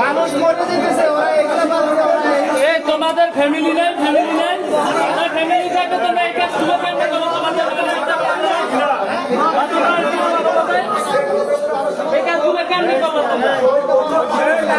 মানুষ মরে যেতেছে তোমাদের ফ্যামিলি নেই ফ্যামিলি নেই তোমার ফ্যামিলি থাকলে তোমরা এই কাজ শুরু করবে তোমার তোমাদের এই কাজগুলো কেন করব তোমরা আরে সরকারটা দুই মাস যায় তারপর আস্তে আস্তে আন্দোলন করবে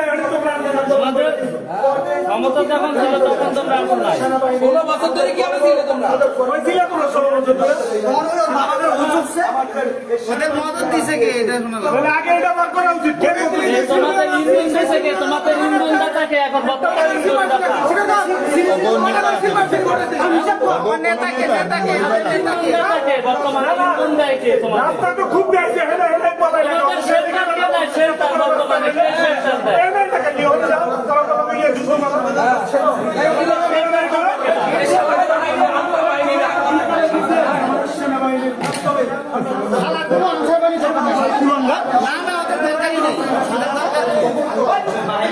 ক্ষমতা যখন ছিল তখন তোমরা এখন নাই ষোলো বছর ধরে কি ছিলে তোমরা হয়েছিল তোমরা ষোলো বছর ধরে ওদের মদত দিছে কে এটা শোনালাম আগে এটা বার করা উচিত কে তোমাদের ইন্ধন দিয়েছে কে তোমাদের ইন্ধন দাতাকে এখন বর্তমান ইন্ধন দাতা নেতাকে নেতাকে ইন্ধন দাতাকে বর্তমান ইন্ধন দেয় কে তোমাদের রাস্তা তো খুব দেখছে হেলে হেলে বলাই লাগে কে দেয় শেল্টার বর্তমানে কে শেল্টার দেয় এমন টাকা নিয়ে হচ্ছে তারা তো ইয়ে দুশো শালা কোনো অংশের বাড়ি যাবে না শালা কুলঙ্গা না না ওদের দরকারই নেই শালা দরকার নেই।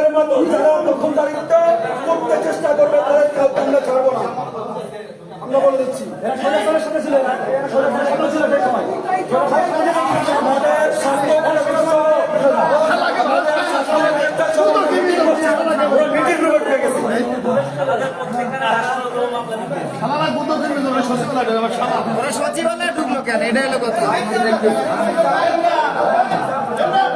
ওদের মতো যারা দখলদারিত্ব করতে চেষ্টা করবে, তাদের কাউকে আমরা ছাড়বো না। আমরা বলে দিচ্ছি। সচিবালয়ে ঢুকলো কেন? এটা হলো কথা।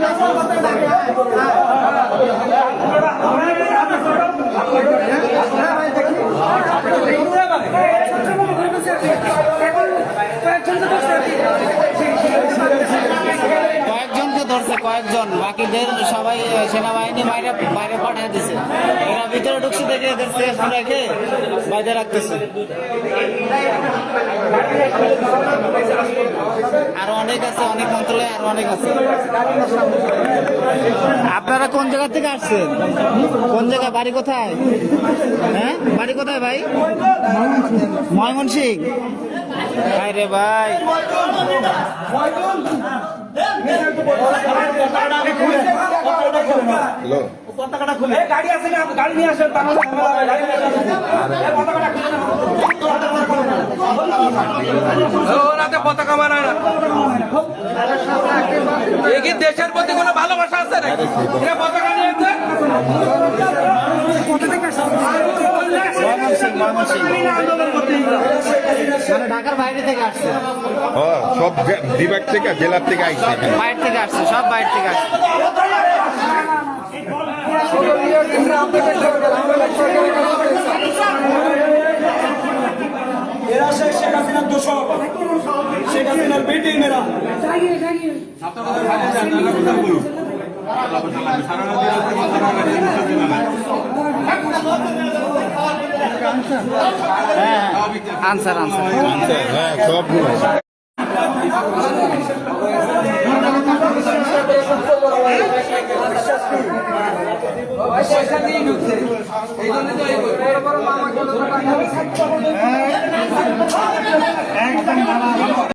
কয়েকজনকে সবাই সেনাবাহিনী বাইরে বাইরে পাঠিয়ে দিছে। এরা ভিতরে ঢুকছে দেখে এদের সেফ রেখে বাইরে রাখতেছে। আরও অনেক আছে, অনেক মন্ত্রণালয়, আরও অনেক আছে। আপনারা কোন জায়গা থেকে আসছেন? কোন জায়গায় বাড়ি কোথায়? হ্যাঁ? বাড়ি কোথায় ভাই? ময়মনসিং ভাই রে ভাই। পতাকাটা খুলে। এই গাড়ি আছে না? গাড়ি নিয়ে আসেন তাহলে গাড়ি নিয়ে আসেন। এই পতাকাটা খুলে ওনাতে পতাকা মানায় না। কি দেশের প্রতি কোনো ভালোবাসা আছে পতাকা নিয়েছে? মানে ঢাকার বাইরে থেকে আসছে। ও সব বিভাগ থেকে জেলার থেকে আইছে। এখানে। বাইরে থেকে আসছে সব বাইরে থেকে আসছে। এরা সেই শেখ হাসিনার দোষক শেখ হাসিনার বেটি মেয়েরা আনসার হ্যাঁ পয়সা